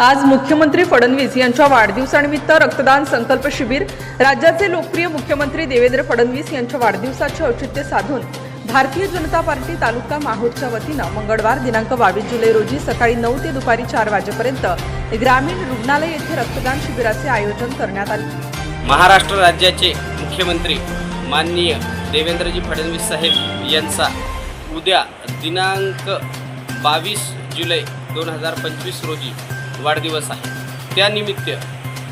आज मुख्यमंत्री फडणवीस यांच्या वाढदिवसानिमित्त रक्तदान संकल्प शिबिर. राज्याचे लोकप्रिय मुख्यमंत्री देवेंद्र फडणवीस यांच्या वाढदिवसाचे औचित्य साधून भारतीय जनता पार्टी तालुका माहूरच्या वतीनं मंगळवार दिनांक बावीस जुलै रोजी सकाळी नऊ ते दुपारी चार वाजेपर्यंत ग्रामीण रुग्णालय येथे रक्तदान शिबिराचे आयोजन करण्यात आले. महाराष्ट्र राज्याचे मुख्यमंत्री माननीय देवेंद्रजी फडणवीस साहेब यांचा उद्या दिनांक बावीस जुलै दोन हजार पंचवीस रोजी वाढदिवस आहे. त्यानिमित्त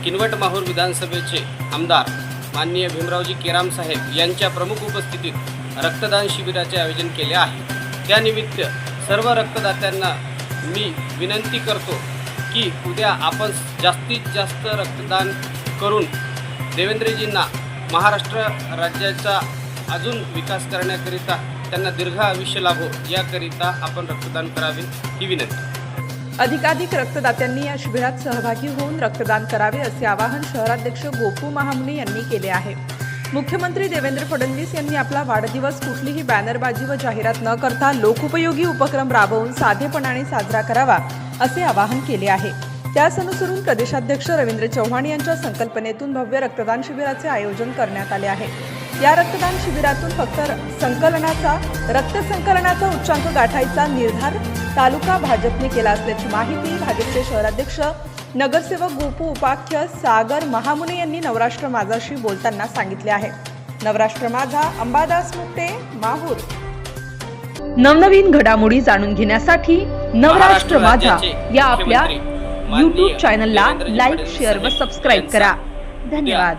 किनवट माहूर विधानसभेचे आमदार माननीय भीमरावजी केराम साहेब यांच्या प्रमुख उपस्थितीत रक्तदान शिबिराचे आयोजन केले आहे. त्यानिमित्त सर्व रक्तदात्यांना मी विनंती करतो की उद्या आपण जास्तीत जास्त रक्तदान करून देवेंद्रजींना महाराष्ट्र राज्याचा अजून विकास करण्याकरिता त्यांना दीर्घ आयुष्य लाभो याकरिता आपण रक्तदान करावे ही विनंती. अधिकाधिक रक्तदात्यांनी या शिबिरात सहभागी होऊन रक्तदान करावे असे आवाहन शहराध्यक्ष गोपू महामुने यांनी केले आहे. मुख्यमंत्री देवेंद्र फडणवीस यांनी आपला वाढदिवस कुठलीही बॅनरबाजी व जाहिरात न करता लोकोपयोगी उपक्रम राबवून साधेपणाने साजरा करावा असे आवाहन केले आहे. त्यास अनुसरून प्रदेशाध्यक्ष रवींद्र चव्हाण यांच्या संकल्पनेतून भव्य रक्तदान शिबिराचे आयोजन करण्यात आले आहे. या रक्तदान शिबिरातून फक्त संकलनाचा रक्त संकलनाचा उच्चांक गाठायचा निर्धार तालुका भाजपने केला असल्याची माहिती भाजपचे शहराध्यक्ष नगरसेवक गोपू उपाख्य सागर महामुने यांनी नवराष्ट्र माझाशी बोलताना सांगितले आहे. नवराष्ट्र माझा अंबादास मुक्ते माहूर. नवनवीन घडामोडी जाणून घेण्यासाठी नवराष्ट्र माझा या आपल्या युट्यूब चॅनलला लाईक शेअर व सबस्क्राईब करा. धन्यवाद.